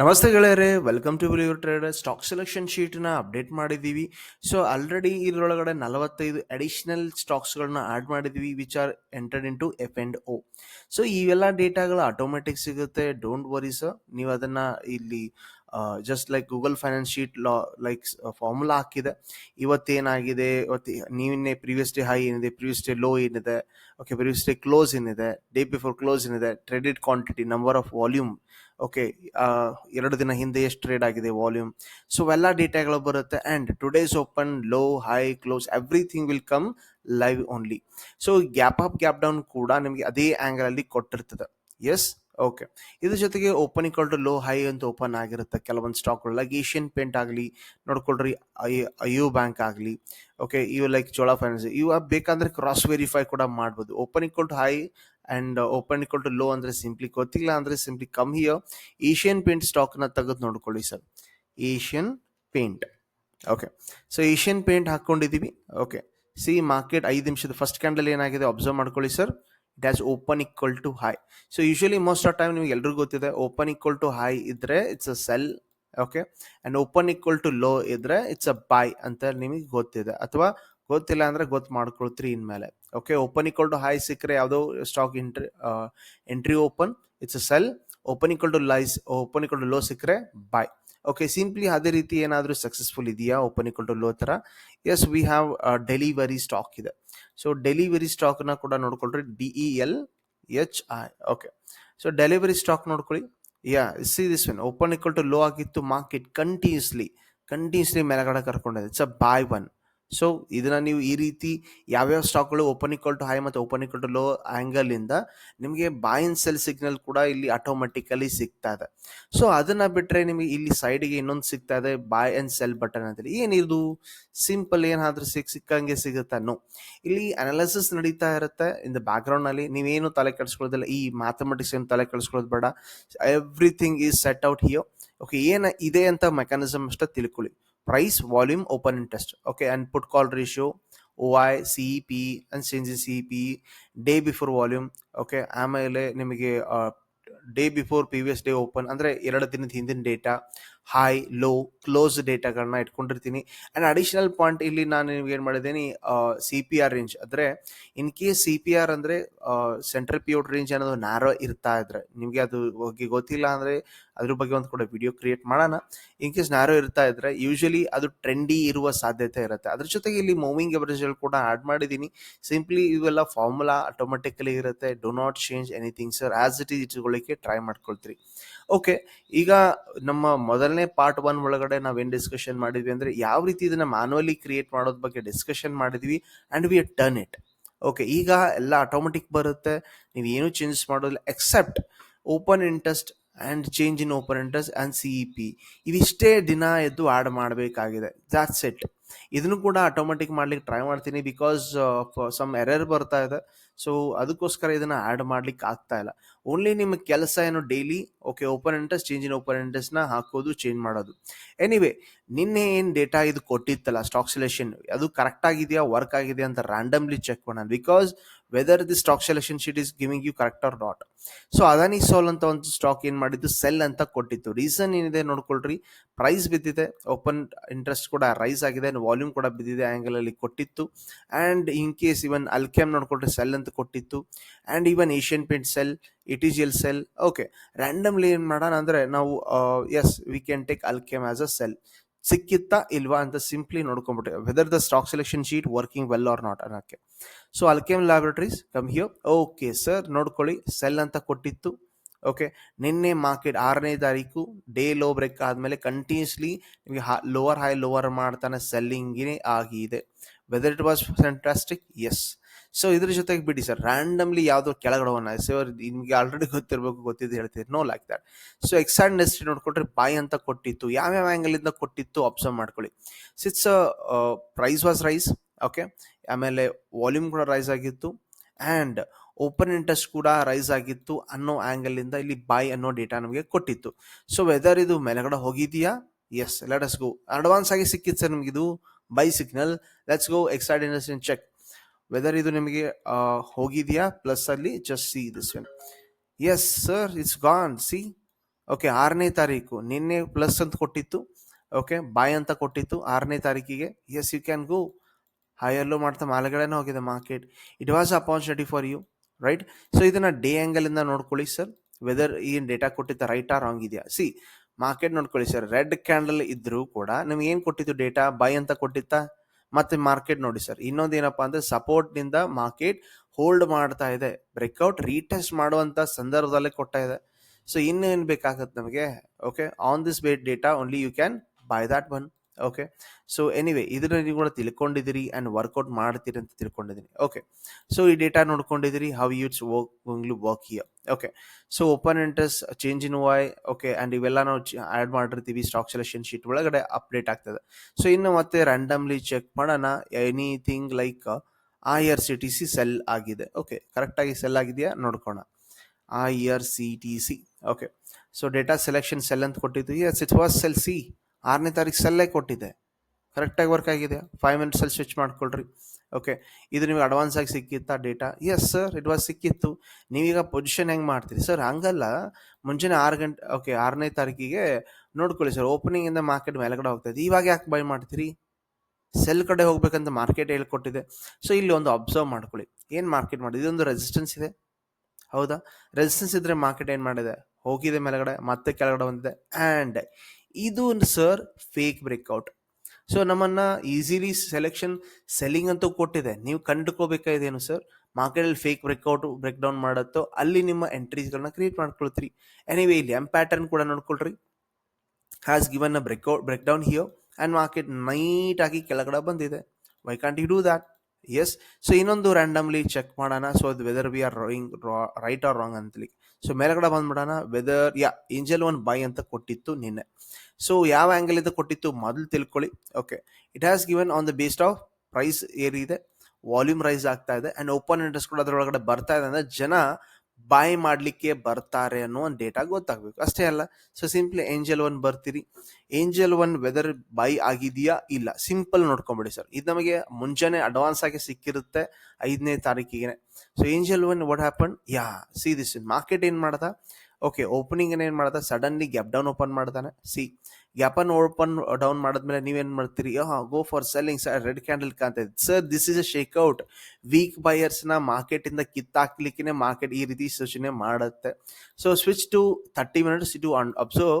ನಮಸ್ತೆ ಗೆಳೆಯರೆ welcome to believer trader stock selection ಶೀಟ್ನ update ಮಾಡಿದ್ದೀವಿ. ಸೊ ಆಲ್ರೆಡಿ ಇದರೊಳಗಡೆ ನಲವತ್ತೈದು ಅಡಿಷನಲ್ ಸ್ಟಾಕ್ಸ್ಗಳನ್ನ ಆಡ್ ಮಾಡಿದ್ದೀವಿ which are entered into F and O so ಇವೆಲ್ಲ ಡೇಟಾಗಳು ಆಟೋಮೆಟಿಕ್ ಸಿಗುತ್ತೆ. ಡೋಂಟ್ ವರಿ ಸರ್ ನೀವು ಅದನ್ನ ಇಲ್ಲಿ just like Google finance sheet ಲಾ ಲೈಕ್ ಫಾರ್ಮುಲಾ ಹಾಕಿದೆ. ಇವತ್ತೇನಾಗಿದೆ? ಇವತ್ತು, ನೀವಿನ್ನೇ ಪ್ರೀವಿಯಸ್ ಡೇ ಹೈ ಏನಿದೆ? ಪ್ರೀವಿಯಸ್ ಡೇ ಲೋ ಏನಿದೆ? ಓಕೆ ಪ್ರೀವಿಯಸ್ ಡೇ ಕ್ಲೋಸ್ ಏನಿದೆ? ಡೇ ಬಿಫೋರ್ ಕ್ಲೋಸ್ ಏನಿದೆ? Traded quantity number of volume okay ಎರಡು ದಿನ ಹಿಂದೆ ಎಷ್ಟು ಟ್ರೇಡ್ ಆಗಿದೆ ವಾಲ್ಯೂಮ್ ಸೊ ಎಲ್ಲ ಡೇಟಾಗಳು ಬರುತ್ತೆ. And today's open low high close everything will come live only so gap up gap down ಕೂಡ ನಿಮಗೆ ಅದೇ ಆ್ಯಂಗಲಲ್ಲಿ ಕೊಟ್ಟಿರ್ತದೆ. ಎಸ್ ಓಕೆ ಇದ್ರ ಜೊತೆಗೆ open equal to low high ಅಂತ ಓಪನ್ ಆಗಿರುತ್ತೆ. ಕೆಲವೊಂದು ಸ್ಟಾಕ್ಗಳು ಲೈಕ್ ಏಷ್ಯನ್ ಪೇಂಟ್ ಆಗಲಿ, ನೋಡ್ಕೊಳ್ರಿ ಅಯ್ಯೋ ಬ್ಯಾಂಕ್ ಆಗಲಿ. ಓಕೆ ಇವು ಲೈಕ್ ಚೋಳಾ ಫೈನಾನ್ಸ್ ಇವು ಬೇಕಂದ್ರೆ ಕ್ರಾಸ್ ವೆರಿಫೈ ಕೂಡ ಮಾಡ್ಬೋದು. Open equal to high and open equal to low ಅಂದರೆ ಸಿಂಪ್ಲಿ ಗೊತ್ತಿಲ್ಲ ಅಂದರೆ simply come here Asian paint ಸ್ಟಾಕ್ನ ತೆಗೆದು ನೋಡ್ಕೊಳ್ಳಿ sir. Asian paint okay so Asian paint ಹಾಕ್ಕೊಂಡಿದ್ದೀವಿ okay see market ಐದು ನಿಮಿಷದ ಫಸ್ಟ್ ಕ್ಯಾಂಡಲ್ ಏನಾಗಿದೆ? ಅಬ್ಸರ್ವ್ ಮಾಡ್ಕೊಳ್ಳಿ sir. It open equal to high so usually most of time ನಿಮ್ಗೆ ಎಲ್ರಿಗೂ ಗೊತ್ತಿದೆ ಓಪನ್ ಈಕ್ವಲ್ ಟು ಹೈ ಇದ್ರೆ it's a sell okay and open equal to low ಇದ್ರೆ it's a buy ಅಂತ ನಿಮಗೆ ಗೊತ್ತಿದೆ. ಅಥವಾ ಗೊತ್ತಿಲ್ಲ ಅಂದ್ರೆ ಗೊತ್ತು ಮಾಡ್ಕೊಳ್ತೀರಿ ಇನ್ಮೇಲೆ okay open equal to high ಸಿಕ್ಕರೆ ಯಾವುದೋ stock entry entry open it's a sell open equal to lies open equal to low ಸಿಕ್ಕರೆ ಬಾಯ್ ಓಕೆ ಸಿಂಪ್ಲಿ ಅದೇ ರೀತಿ ಏನಾದರೂ ಸಕ್ಸಸ್ಫುಲ್ ಇದೆಯಾ? ಓಪನ್ ಈಕ್ವಲ್ ಟು ಲೋ ಥರ yes we have delivery stock ಇದೆ. So delivery ಸ್ಟಾಕ್ನ ಕೂಡ ನೋಡ್ಕೊಳ್ರಿ. D E L H I okay so delivery stock ನೋಡ್ಕೊಳ್ಳಿ yeah see this one open equal to low ಆಗಿತ್ತು ಮಾರ್ಕೆಟ್ ಕಂಟಿನ್ಯೂಸ್ಲಿ ಕಂಟಿನ್ಯೂಸ್ಲಿ ಮೇಲಗಡೆ ಕರ್ಕೊಂಡಿದೆ. It's a buy one so ಇದನ್ನ ನೀವು ಈ ರೀತಿ ಯಾವ್ಯಾವ ಸ್ಟಾಕ್ಗಳು ಓಪನ್ ಇಕ್ವಲ್ ಟು ಹೈ ಮತ್ತು open equal to low angle ಇಂದ ನಿಮಗೆ ಬಾಯ್ ಅಂಡ್ ಸೆಲ್ ಸಿಗ್ನಲ್ ಕೂಡ ಇಲ್ಲಿ ಆಟೋಮೆಟಿಕಲಿ ಸಿಗ್ತಾ ಇದೆ. ಸೊ ಅದನ್ನ ಬಿಟ್ರೆ ನಿಮಗೆ ಇಲ್ಲಿ ಸೈಡ್ಗೆ ಇನ್ನೊಂದು ಸಿಗ್ತಾ ಇದೆ ಬಾಯ್ ಅಂಡ್ ಸೆಲ್ ಬಟನ್ ಅಂತೇಳಿ ಏನಿದು ಸಿಂಪಲ್ ಏನಾದ್ರೂ ಸಿಕ್ ಸಿಕ್ಕಂಗೆ ಸಿಗುತ್ತೆ? ನೋ ಇಲ್ಲಿ ಅನಾಲಿಸಿಸ್ ನಡೀತಾ ಇರುತ್ತೆ. ಇನ್ ದ ಬ್ಯಾಕ್ ಗ್ರೌಂಡ್ನಲ್ಲಿ ನೀವೇನು ತಲೆ ಕೆಡಿಸ್ಕೊಳ್ಳೋದಿಲ್ಲ, ಈ ಮ್ಯಾಥಮೆಟಿಕ್ಸ್ ಏನು ತಲೆ ಕೆಡಿಸ್ಕೊಳ್ಳೋದು ಬೇಡ. Everything is set out here okay ಏನ ಇದೆ ಅಂತ ಮೆಕ್ಯಾನಿಸಮ್ ಅಷ್ಟೇ ತಿಳ್ಕೊಳ್ಳಿ. Price volume open interest okay and put call ratio O I C P and change C P day before volume okay ಆಮೇಲೆ ನಿಮಗೆ day before previous day open ಅಂದರೆ ಎರಡು ದಿನದ ಹಿಂದಿನ ಡೇಟಾ ಹೈ ಲೋ ಕ್ಲೋಸ್ ಡೇಟಾಗಳನ್ನ ಇಟ್ಕೊಂಡಿರ್ತೀನಿ. ಆ್ಯಂಡ್ ಅಡಿಷನಲ್ ಪಾಯಿಂಟ್ ಇಲ್ಲಿ ನಾನು ನಿಮ್ಗೆ ಏನು ಮಾಡಿದ್ದೀನಿ ಸಿ ಪಿ ಆರ್ ರೇಂಜ್ ಅಂದರೆ in case C P R ಅಂದರೆ ಸೆಂಟ್ರಲ್ ಪಿಯೋಟ್ ರೇಂಜ್ ಅನ್ನೋದು ನ್ಯಾರೋ ಇರ್ತಾ ಇದ್ರೆ, ನಿಮಗೆ ಅದು ಬಗ್ಗೆ ಗೊತ್ತಿಲ್ಲ ಅಂದರೆ ಅದ್ರ ಬಗ್ಗೆ ಒಂದು ಕೂಡ ವಿಡಿಯೋ ಕ್ರಿಯೇಟ್ ಮಾಡೋಣ. ಇನ್ ಕೇಸ್ ನ್ಯಾರೋ ಇರ್ತಾ ಇದ್ರೆ ಯೂಶಲಿ ಅದು ಟ್ರೆಂಡಿ ಇರುವ ಸಾಧ್ಯತೆ ಇರುತ್ತೆ. ಅದ್ರ ಜೊತೆಗೆ ಇಲ್ಲಿ ಮೂವಿಂಗ್ ಎವರೇಜ್ ಕೂಡ ಆಡ್ ಮಾಡಿದ್ದೀನಿ ಸಿಂಪ್ಲಿ ಇವೆಲ್ಲ ಫಾರ್ಮುಲಾ ಆಟೋಮೆಟಿಕಲಿ ಇರುತ್ತೆ. Do not change anything sir as it is ಇಟ್ಕೊಳ್ಳಿಕ್ಕೆ try ಮಾಡ್ಕೊಳ್ತೀರಿ. ಓಕೆ ಈಗ ನಮ್ಮ ಮೊದಲನೇ ಪಾರ್ಟ್ ಒನ್ ಒಳಗಡೆ ನಾವೇನು ಡಿಸ್ಕಷನ್ ಮಾಡಿದ್ವಿ ಅಂದ್ರೆ, ಯಾವ ರೀತಿ ಇದನ್ನ ಮ್ಯಾನುವಲಿ ಕ್ರಿಯೇಟ್ ಮಾಡೋದ್ ಬಗ್ಗೆ ಡಿಸ್ಕಷನ್ ಮಾಡಿದ್ವಿ and we turn it okay ಈಗ ಎಲ್ಲ ಆಟೋಮೆಟಿಕ್ ಬರುತ್ತೆ. ನೀವು ಏನು ಚೇಂಜಸ್ ಮಾಡೋದಿಲ್ಲ except open interest and change in open interest and C E P ಇವಿಷ್ಟೇ ದಿನ ಎದ್ದು ಆ್ಯಡ್ ಮಾಡಬೇಕಾಗಿದೆ. ದಾಟ್ಸ್ ಇಟ್ ಇದನ್ನು ಕೂಡ ಆಟೋಮೆಟಿಕ್ ಮಾಡ್ಲಿಕ್ಕೆ ಟ್ರೈ ಮಾಡ್ತೀನಿ ಬಿಕಾಸ್ ಸಮ್ ಎರರ್ ಬರ್ತಾ ಇದೆ. ಸೊ ಅದಕ್ಕೋಸ್ಕರ ಇದನ್ನು ಆ್ಯಡ್ ಮಾಡ್ಲಿಕ್ಕೆ ಆಗ್ತಾ ಇಲ್ಲ. ಓನ್ಲಿ ನಿಮ್ಮ ಕೆಲಸ ಏನು daily okay open interest change in open ಇಂಟ್ರೆಸ್ಟ್ನ ಹಾಕೋದು ಚೇಂಜ್ ಮಾಡೋದು. ಎನಿವೆ ನಿನ್ನೆ ಏನು ಡೇಟಾ ಇದು ಕೊಟ್ಟಿತ್ತಲ್ಲ ಸ್ಟಾಕ್ ಸೆಲೆಕ್ಷನ್ ಅದು ಕರೆಕ್ಟ್ ಆಗಿದೆಯಾ ವರ್ಕ್ ಆಗಿದೆಯಾ ಅಂತ ರ್ಯಾಂಡಮ್ಲಿ ಚೆಕ್ ಮಾಡೋಣ. Because whether the stock selection sheet is giving you correct or not so Adani ಸೋಲ್ ಅಂತ ಒಂದು ಸ್ಟಾಕ್ ಏನು ಮಾಡಿದ್ದು? ಸೆಲ್ ಅಂತ ಕೊಟ್ಟಿತ್ತು. ರೀಸನ್ ಏನಿದೆ ನೋಡ್ಕೊಳ್ರಿ. ಪ್ರೈಸ್ ಬಿದ್ದಿದೆ. ಓಪನ್ ಇಂಟ್ರೆಸ್ಟ್ ಕೂಡ ರೈಸ್ ಆಗಿದೆ. ವಾಲ್ಯೂಮ್ ಕೂಡ ಬಿದ್ದಿದೆ ಆಂಗಲ್ ಅಲ್ಲಿ ಕೊಟ್ಟಿತ್ತು. And in case even Alkem ನೋಡ್ಕೊಂಡ್ರೆ ಸೆಲ್ ಅಂತ ಕೊಟ್ಟಿತ್ತು. And even Asian paint sell E T G L sell okay randomly ಏನು ಮಾಡೋಣ ಅಂದರೆ ನಾವು yes we can take Alkem as a sell ಸಿಕ್ಕಿತ್ತಾ ಇಲ್ವಾ ಅಂತ simply ನೋಡ್ಕೊಂಡ್ಬಿಟ್ಟೆ whether the stock selection sheet working well or not ಅನ್ನೋಕ್ಕೆ. So Alkem laboratories come here okay sir ನೋಡ್ಕೊಳ್ಳಿ sell ಅಂತ ಕೊಟ್ಟಿತ್ತು. Okay ನಿನ್ನೆ ಮಾರ್ಕೆಟ್ ಆರನೇ ತಾರೀಕು ಡೇ ಲೋ ಬ್ರೇಕ್ ಆದಮೇಲೆ continuously ನಿಮಗೆ ಲೋವರ್ ಹೈ ಲೋವರ್ ಮಾಡ್ತಾನೆ ಸೆಲ್ಲಿಂಗೇ ಆಗಿದೆ. Whether it was fantastic yes so ಇದ್ರ ಜೊತೆಗೆ ಬಿಡಿ ಸರ್ ರ್ಯಾಂಡಮ್ಲಿ ಯಾವುದೋ ಕೆಳಗಡೆ ಹೋಗೋಣ ಸರ್ ನಿಮಗೆ ಆಲ್ರೆಡಿ ಗೊತ್ತಿರಬೇಕು, ಗೊತ್ತಿದ್ದು ಹೇಳ್ತೀರಿ ನೋ ಲೈಕ್ ದಟ್ ಸೊ ಎಕ್ಸಾಂಡ್ ಇಂಡಸ್ಟ್ರಿ ನೋಡ್ಕೊಂಡ್ರೆ ಬಾಯ್ ಅಂತ ಕೊಟ್ಟಿತ್ತು. ಯಾವ್ಯಾವ ಆ್ಯಂಗಲಿಂದ ಕೊಟ್ಟಿತ್ತು ಅಬ್ಸರ್ವ್ ಮಾಡ್ಕೊಳ್ಳಿ. See its price was rise okay ಆಮೇಲೆ ವಾಲ್ಯೂಮ್ ಕೂಡ ರೈಸ್ ಆಗಿತ್ತು. ಆ್ಯಂಡ್ ಓಪನ್ ಇಂಟ್ರೆಸ್ಟ್ ಕೂಡ ರೈಸ್ ಆಗಿತ್ತು ಅನ್ನೋ ಆ್ಯಂಗಲಿಂದ ಇಲ್ಲಿ ಬಾಯ್ ಅನ್ನೋ ಡೇಟಾ ನಮಗೆ ಕೊಟ್ಟಿತ್ತು. ಸೊ ವೆದರ್ ಇದು ಮೇಲೆಗಡೆ ಹೋಗಿದೆಯಾ ಎಸ್ ಲೆಟಸ್ ಗೋ ಅಡ್ವಾನ್ಸ್ ಆಗಿ ಸಿಕ್ಕಿತ್ತು ಸರ್ ನಿಮ್ಗೆ ಇದು buy signal let's go industry check whether ಇದು ನಿಮಗೆ ಹೋಗಿದೆಯಾ? ಪ್ಲಸ್ ಅಲ್ಲಿ just see this one yes sir it's gone see okay ಆರನೇ ತಾರೀಕು. ನಿನ್ನೆ ಪ್ಲಸ್ ಅಂತ ಕೊಟ್ಟಿತ್ತು. ಓಕೆ ಬಾಯ್ ಅಂತ ಕೊಟ್ಟಿತ್ತು ಆರನೇ ತಾರೀಕಿಗೆ. ಎಸ್ ಯು ಕ್ಯಾನ್ ಗೋ ಹೈಯಲ್ಲೂ ಮಾಡ್ತಾ ಮೇಲ್ಗಡೆನೇ ಹೋಗಿದೆ market it was opportunity for you right so ಇದನ್ನ ಡೇ ಆ್ಯಂಗಲಿಂದ ನೋಡ್ಕೊಳ್ಳಿ ಸರ್ ವೆದರ್ ಏನು ಡೇಟಾ ಕೊಟ್ಟಿದ್ದ ರೈಟ್ ಆ ರಾಂಗ್ ಇದೆಯಾ? ಸಿ ಮಾರ್ಕೆಟ್ ನೋಡ್ಕೊಳ್ಳಿ ಸರ್ ರೆಡ್ ಕ್ಯಾಂಡಲ್ ಇದ್ರೂ ಕೂಡ ನಿಮ್ಗೆ ಏನು ಕೊಟ್ಟಿತ್ತು ಡೇಟಾ ಬೈ ಅಂತ ಕೊಟ್ಟಿತ್ತಾ? ಮತ್ತೆ ಮಾರ್ಕೆಟ್ ನೋಡಿ ಸರ್ ಇನ್ನೊಂದು ಏನಪ್ಪಾ ಅಂದ್ರೆ ಸಪೋರ್ಟ್ನಿಂದ ಮಾರ್ಕೆಟ್ ಹೋಲ್ಡ್ ಮಾಡ್ತಾ ಇದೆ. ಬ್ರೇಕ್ಔಟ್ ರೀಟೆಸ್ಟ್ ಮಾಡುವಂತ ಸಂದರ್ಭದಲ್ಲೇ ಕೊಟ್ಟ ಇದೆ. ಸೊ ಇನ್ನೇನು ಬೇಕಾಗತ್ತೆ ನಮಗೆ? Okay on this bet data only you can buy that one okay so anyway ಇದನ್ನ ನೀವು ಕೂಡ ತಿಳ್ಕೊಂಡಿದ್ದೀರಿ ಅಂಡ್ ವರ್ಕೌಟ್ ಮಾಡ್ತೀರಿ ಅಂತ ತಿಳ್ಕೊಂಡಿದ್ದೀನಿ. ಓಕೆ ಸೊ ಈ data ನೋಡ್ಕೊಂಡಿದ್ದೀರಿ how it's work work here okay so open interest change in Y okay and ಇವೆಲ್ಲ ನಾವು ಆ್ಯಡ್ ಮಾಡಿರ್ತೀವಿ ಸ್ಟಾಕ್ ಸೆಲೆಕ್ಷನ್ ಶೀಟ್ ಒಳಗಡೆ ಅಪ್ಡೇಟ್ ಆಗ್ತದೆ. ಸೊ ಇನ್ನು ಮತ್ತೆ ರ್ಯಾಂಡಮ್ಲಿ ಚೆಕ್ ಮಾಡೋಣ anything like ah R C T C sell ಆಗಿದೆ. Okay ಕರೆಕ್ಟಾಗಿ ಸೆಲ್ ಆಗಿದೆಯಾ? ನೋಡ್ಕೋಣ. ಆ R C T C okay so data selection sell ಅಂತ ಕೊಟ್ಟಿದ್ವಿ yes it was sell see ಆರನೇ ತಾರೀಕು ಸೆಲ್ಲೇ ಕೊಟ್ಟಿದೆ. ಕರೆಕ್ಟಾಗಿ ವರ್ಕ್ ಆಗಿದೆ. ಫೈವ್ ಮಿನಿಟ್ಸಲ್ಲಿ ಸ್ವಿಚ್ ಮಾಡ್ಕೊಳ್ರಿ. ಓಕೆ ಇದು ನಿಮಗೆ ಅಡ್ವಾನ್ಸ್ ಆಗಿ ಸಿಕ್ಕಿತ್ತಾ ಡೇಟಾ ಎಸ್ ಸರ್ ವಾಸ್ ಸಿಕ್ಕಿತ್ತು. ನೀವೀಗ ಪೊಸಿಷನ್ ಹೆಂಗೆ ಮಾಡ್ತೀರಿ? ಸರ್ ಹಂಗಲ್ಲ. ಮುಂಜಾನೆ ಆರು ಗಂಟೆ ಓಕೆ ಆರನೇ ತಾರೀಕಿಗೆ ನೋಡ್ಕೊಳ್ಳಿ ಸರ್ ಓಪನಿಂಗಿಂದ ಮಾರ್ಕೆಟ್ ಮೇಲ್ಗಡೆ ಹೋಗ್ತದೆ ಇವಾಗ ಯಾಕೆ ಬೈ ಮಾಡ್ತೀರಿ? ಸೆಲ್ ಕಡೆ ಹೋಗ್ಬೇಕಂತ ಮಾರ್ಕೆಟ್ ಹೇಳ್ಕೊಟ್ಟಿದೆ. ಸೊ ಇಲ್ಲಿ ಒಂದು ಅಬ್ಸರ್ವ್ ಮಾಡ್ಕೊಳ್ಳಿ. ಏನು ಮಾರ್ಕೆಟ್ ಮಾಡಿದೆ? ಇದೊಂದು ರೆಸಿಸ್ಟೆನ್ಸ್ ಇದೆ. ಹೌದಾ? ರೆಸಿಸ್ಟೆನ್ಸ್ ಇದ್ರೆ ಮಾರ್ಕೆಟ್ ಏನು ಮಾಡಿದೆ? ಹೋಗಿದೆ ಮೇಲ್ಗಡೆ, ಮತ್ತೆ ಕೆಳಗಡೆ ಬಂದಿದೆ. ಆ್ಯಂಡ್ ಇದು ಸರ್ ಫೇಕ್ ಬ್ರೇಕ್ಔಟ್ ಸೊ ನಮ್ಮನ್ನ ಈಸಿಲಿ ಸೆಲೆಕ್ಷನ್ ಸೆಲ್ಲಿಂಗ್ ಅಂತೂ ಕೊಟ್ಟಿದೆ. ನೀವು ಕಂಡುಕೋಬೇಕಾದೇನು ಸರ್ ಮಾರ್ಕೆಟಲ್ಲಿ ಫೇಕ್ ಬ್ರೇಕ್ಔಟ್ ಬ್ರೇಕ್ ಡೌನ್ ಮಾಡುತ್ತೋ, ಅಲ್ಲಿ ನಿಮ್ಮ ಎಂಟ್ರೀಸ್ಗಳನ್ನ ಕ್ರಿಯೇಟ್ ಮಾಡ್ಕೊಳ್ತೀರಿ. ಎನಿವೇ ಇಲ್ಲಿ ಎಂ ಪ್ಯಾಟರ್ನ್ ಕೂಡ ನೋಡ್ಕೊಳ್ರಿ. Has given a breakout break down here and market night ಆಗಿ ಕೆಳಗಡೆ ಬಂದಿದೆ. Why can't you do that yes so ಇನ್ನೊಂದು ರ್ಯಾಂಡಮ್ಲಿ ಚೆಕ್ ಮಾಡೋಣ. ಸೊ ಅದು whether we are going right or wrong ಅಂತಲಿ so ಮೇಲ್ಗಡೆ ಬಂದ್ಬಿಡೋಣ. Whether ಯಾ angel one buy ಅಂತ ಕೊಟ್ಟಿತ್ತು ನಿನ್ನೆ. ಸೊ ಯಾವ ಆಂಗಲ್ ಇಂದ ಕೊಟ್ಟಿತ್ತು ಮೊದಲು ತಿಳ್ಕೊಳ್ಳಿ. Okay it has given on the based of price ಏರಿದೆ ವಾಲ್ಯೂಮ್ ರೈಸ್ ಆಗ್ತಾ ಇದೆ ಅಂಡ್ ಓಪನ್ ಇಂಟ್ರೆಸ್ಟ್ ಕೂಡ ಅದರೊಳಗಡೆ ಬರ್ತಾ ಇದೆ ಅಂದ್ರೆ ಜನ ಬಾಯ್ ಮಾಡ್ಲಿಕ್ಕೆ ಬರ್ತಾರೆ ಅನ್ನೋ ಒಂದು ಡೇಟಾ ಗೊತ್ತಾಗಬೇಕು. ಅಷ್ಟೇ ಅಲ್ಲ ಸೊ ಸಿಂಪ್ಲಿ ಏಂಜಲ್ ಒನ್ ಬರ್ತೀರಿ. ಏಂಜಲ್ ಒನ್ ವೆದರ್ ಬೈ ಆಗಿದೆಯಾ ಇಲ್ಲ ಸಿಂಪಲ್ ನೋಡ್ಕೊಂಬಿಡಿ ಸರ್ ಇದು ನಮಗೆ ಮುಂಜಾನೆ ಅಡ್ವಾನ್ಸ್ ಆಗಿ ಸಿಕ್ಕಿರುತ್ತೆ ಐದನೇ ತಾರೀಕಿಗೆ so Angel One what happen yeah see this market ಏನು ಮಾಡ್ದ? ಓಕೆ ಓಪನಿಂಗ್ ಏನು ಮಾಡ್ದ? ಸಡನ್ಲಿ ಗ್ಯಾಪ್ ಡೌನ್ ಓಪನ್ ಮಾಡ್ತಾನೆ see gap and open down ಮಾಡಿದ್ಮೇಲೆ ನೀವೇನ್ ಮಾಡ್ತೀರಿ? Go for selling sir red candle ಕಾಣ್ತಾ ಇದೆ. Sir this is a shakeout weak ಬೈಯರ್ಸ್ನ ನ ಮಾರ್ಕೆಟ್ ಇಂದ ಕಿತ್ತಾಕ್ಲಿಕ್ಕೆ ಮಾರ್ಕೆಟ್ ಈ ರೀತಿ ಸೂಚನೆ ಮಾಡುತ್ತೆ. So switch to thirty minutes to observe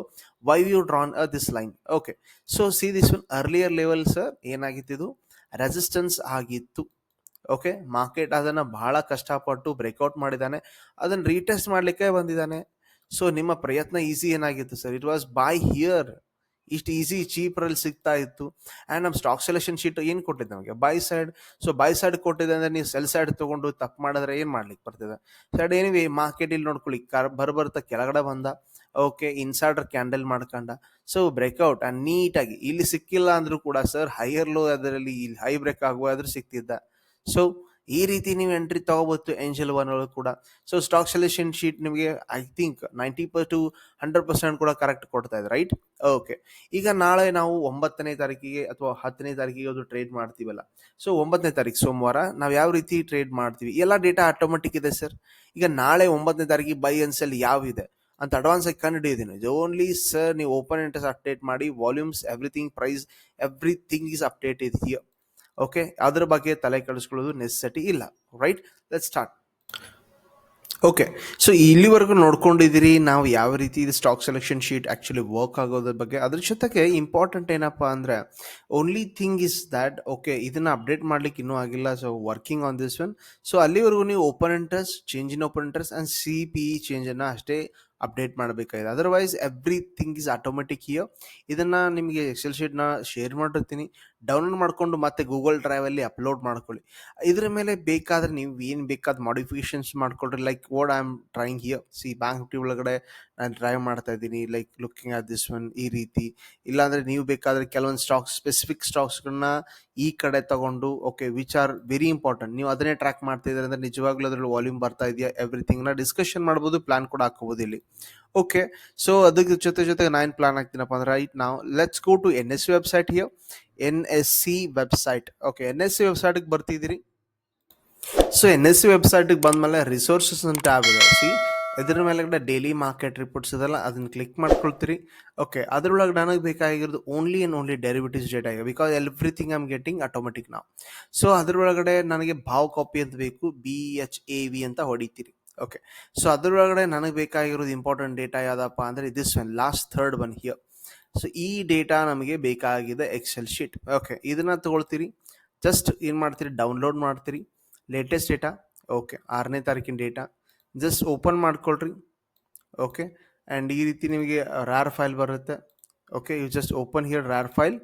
why you drawn a this line okay so see this one earlier level sir ಏನಾಗಿತ್ತು ಇದು? ರೆಸಿಸ್ಟೆನ್ಸ್ ಆಗಿತ್ತು. ಓಕೆ ಮಾರ್ಕೆಟ್ ಅದನ್ನ ಬಹಳ ಕಷ್ಟಪಟ್ಟು ಬ್ರೇಕ್ಔಟ್ ಮಾಡಿದ್ದಾನೆ. ಅದನ್ನ ರೀಟೆಸ್ಟ್ ಮಾಡ್ಲಿಕ್ಕೆ ಬಂದಿದ್ದಾನೆ. ಸೊ ನಿಮ್ಮ ಪ್ರಯತ್ನ ಈಸಿ ಏನಾಗಿತ್ತು sir it was buy here ಇಷ್ಟು ಈಸಿ, ಚೀಪ್ರಲ್ಲಿ ಸಿಗ್ತಾ ಇತ್ತು. ಆ್ಯಂಡ್ ನಮ್ಮ ಸ್ಟಾಕ್ ಸೆಲೆಕ್ಷನ್ ಶೀಟ್ ಏನು ಕೊಟ್ಟಿದ್ದೆ ನಮಗೆ? Buy side so buy side ಕೊಟ್ಟಿದೆ ಅಂದರೆ ನೀವು ಸೆಲ್ ಸೈಡ್ ತೊಗೊಂಡು ತಪ್ಪು ಮಾಡಿದ್ರೆ ಏನು ಮಾಡ್ಲಿಕ್ಕೆ ಬರ್ತಿದೆ? ಸೈಡ್ ಏನಿವೆ? ಮಾರ್ಕೆಟ್ ಇಲ್ಲಿ ನೋಡ್ಕೊಳ್ಳಿ. ಕರ್ ಬರ್ಬರ್ತಾ ಕೆಳಗಡೆ ಬಂದ. ಓಕೆ ಇನ್ಸೈಡರ್ ಕ್ಯಾಂಡಲ್ ಮಾಡ್ಕೊಂಡ. ಸೊ ಬ್ರೇಕ್ಔಟ್ ಆ್ಯಂಡ್ ನೀಟಾಗಿ. ಇಲ್ಲಿ ಸಿಕ್ಕಿಲ್ಲ ಅಂದರೂ ಕೂಡ ಸರ್ ಹೈಯರ್ ಲೋ ಅದರಲ್ಲಿ ಇಲ್ಲಿ ಹೈ ಬ್ರೇಕ್ ಆದರೂ ಸಿಕ್ತಿದ್ದ ಸೊ ಈ ರೀತಿ ನೀವು ಎಂಟ್ರಿ ತಗೋಬಹುದು ಏಂಜಲ್ ಒನ್ ಒಳಗೆ ಕೂಡ. ಸೊ ಸ್ಟಾಕ್ ಸೆಲೆಕ್ಷನ್ ಶೀಟ್ ನಿಮಗೆ I think ninety per to hundred percent ಕೂಡ ಕರೆಕ್ಟ್ ಕೊಡ್ತಾ ಇದೆ ರೈಟ್ ಓಕೆ ಈಗ ನಾಳೆ ನಾವು ಒಂಬತ್ತನೇ ತಾರೀಕಿಗೆ ಅಥವಾ ಹತ್ತನೇ ತಾರೀಕಿಗೆ ಅದು ಟ್ರೇಡ್ ಮಾಡ್ತೀವಲ್ಲ. ಸೊ ಒಂಬತ್ತನೇ ತಾರೀಕು ಸೋಮವಾರ ನಾವು ಯಾವ ರೀತಿ ಟ್ರೇಡ್ ಮಾಡ್ತೀವಿ? ಎಲ್ಲ ಡೇಟಾ ಆಟೋಮೆಟಿಕ್ ಇದೆ ಸರ್ ಈಗ ನಾಳೆ ಒಂಬತ್ತನೇ ತಾರೀಕಿಗೆ ಬೈ ಅನ್ ಸೆಲ್ ಯಾವ ಇದೆ? ಅಂತ ಅಡ್ವಾನ್ಸ್ ಆಗಿ ಕಂಡು ಹಿಡಿದೀನಿ ಓನ್ಲಿ ಸರ್ ನೀವು ಓಪನ್ ಇಂಟ್ರೆಸ್ಟ್ ಅಪ್ಡೇಟ್ ಮಾಡಿ volumes everything price everything is update ಇದೆ ಹಿಯರ್ ಓಕೆ ಅದ್ರ ಬಗ್ಗೆ ತಲೆ ಕೆಡಿಸ್ಕೊಳ್ಳೋದು ನೆಸೆಸಿಟಿ ಇಲ್ಲ. Right let start okay so ಇಲ್ಲಿವರೆಗೂ ನೋಡ್ಕೊಂಡಿದ್ದೀರಿ ನಾವು ಯಾವ ರೀತಿ ಇದು stock selection sheet actually work ಆಗೋದ್ರ ಬಗ್ಗೆ. ಅದ್ರ ಜೊತೆಗೆ ಇಂಪಾರ್ಟೆಂಟ್ ಏನಪ್ಪ ಅಂದರೆ only thing is that okay ಇದನ್ನು ಅಪ್ಡೇಟ್ ಮಾಡ್ಲಿಕ್ಕೆ ಇನ್ನೂ ಆಗಿಲ್ಲ so working on this one so ಅಲ್ಲಿವರೆಗೂ ನೀವು open interest change in open interest and C P E ಚೇಂಜನ್ನು ಅಷ್ಟೇ ಅಪ್ಡೇಟ್ ಮಾಡಬೇಕಾಗಿದೆ. Otherwise everything is automatic here ಇದನ್ನು ನಿಮಗೆ ಎಕ್ಸೆಲ್ ಶೀಟ್ನ ಶೇರ್ ಮಾಡಿರ್ತೀನಿ. ಡೌನ್ಲೋಡ್ ಮಾಡಿಕೊಂಡು ಮತ್ತೆ ಗೂಗಲ್ ಡ್ರೈವಲ್ಲಿ ಅಪ್ಲೋಡ್ ಮಾಡ್ಕೊಳ್ಳಿ. ಇದರ ಮೇಲೆ ಬೇಕಾದ್ರೆ ನೀವು ಏನು ಬೇಕಾದ ಮಾಡಿಫಿಕೇಶನ್ಸ್ ಮಾಡ್ಕೊಳ್ರಿ. Like what I am trying here see bank T ಒಳಗಡೆ ನಾನು ಡ್ರೈವ್ ಮಾಡ್ತಾ ಇದ್ದೀನಿ. Like looking at this one ಈ ರೀತಿ. ಇಲ್ಲಾಂದರೆ ನೀವು ಬೇಕಾದ್ರೆ ಕೆಲವೊಂದು ಸ್ಟಾಕ್ಸ್ ಸ್ಪೆಸಿಫಿಕ್ ಸ್ಟಾಕ್ಸ್ಗಳನ್ನ ಈ ಕಡೆ ತಗೊಂಡು okay which are very important ನೀವು ಅದನ್ನೇ ಟ್ರ್ಯಾಕ್ ಮಾಡ್ತಾ ಇದ್ದಾರೆ ಅಂದ್ರೆ ನಿಜವಾಗ್ಲೂ ಅದ್ರಲ್ಲಿ ವಾಲ್ಯೂಮ್ ಬರ್ತಾ ಇದೆಯಾ? ಎವ್ರಿಥಿಂಗ್ನ ಡಿಸ್ಕಷನ್ ಮಾಡ್ಬೋದು ಪ್ಲಾನ್ ಕೂಡ ಹಾಕೋಬೋದು ಇಲ್ಲಿ. ಓಕೆ ಸೊ ಅದಕ್ಕೆ ಜೊತೆ ಜೊತೆ ನಾನು ಪ್ಲಾನ್ ಆಗ್ತೀನಪ್ಪ ಅಂದ್ರೆ ರೈಟ್ ನಾವು let's go to N S C website here N S C website okay N S C ವೆಬ್ಸೈಟ್ಗೆ ಬರ್ತಿದ್ದೀರಿ. ಸೊ ಎನ್ ಎಸ್ ಸಿ ವೆಬ್ಸೈಟ್ಗೆ ಬಂದಮೇಲೆ ರಿಸೋರ್ಸಸ್ ಅಂತ ಇದೆ. ಸಿ ಇದ್ರ ಮೇಲೆಗಡೆ ಡೈಲಿ ಮಾರ್ಕೆಟ್ ರಿಪೋರ್ಟ್ಸ್ ಇದೆಲ್ಲ, ಅದನ್ನ ಕ್ಲಿಕ್ ಮಾಡ್ಕೊಳ್ತೀರಿ. ಓಕೆ ಅದ್ರೊಳಗೆ ನನಗೆ ಬೇಕಾಗಿರೋದು only and only derivatives data ಇದೆ because everything I'm getting automatic ನಾವು ಸೊ ಅದರೊಳಗಡೆ ನನಗೆ ಭಾವ್ ಕಾಪಿ ಅಂತ ಬೇಕು ಬಿ ಎಚ್ ಎ ವಿ ಅಂತ ಹೊಡಿತೀರಿ. ಓಕೆ ಸೊ ಅದರೊಳಗಡೆ ನನಗೆ ಬೇಕಾಗಿರೋದು ಇಂಪಾರ್ಟೆಂಟ್ ಡೇಟಾ ಯಾವುದಪ್ಪ ಅಂದರೆ this one last third one here so ಈ ಡೇಟಾ ನಮಗೆ ಬೇಕಾಗಿದೆ ಎಕ್ಸೆಲ್ ಶೀಟ್ ಓಕೆ ಇದನ್ನ ತಗೊಳ್ತೀರಿ. ಜಸ್ಟ್ ಏನು ಮಾಡ್ತೀರಿ? ಡೌನ್ಲೋಡ್ ಮಾಡ್ತೀರಿ. ಲೇಟೆಸ್ಟ್ ಡೇಟಾ ಓಕೆ ಆರನೇ ತಾರೀಕಿನ ಡೇಟಾ ಜಸ್ಟ್ ಓಪನ್ ಮಾಡ್ಕೊಳ್ರಿ. ಓಕೆ ಆ್ಯಂಡ್ ಈ ರೀತಿ ನಿಮಗೆ ರಾರ್ ಫೈಲ್ ಬರುತ್ತೆ. Okay you just open here RAR file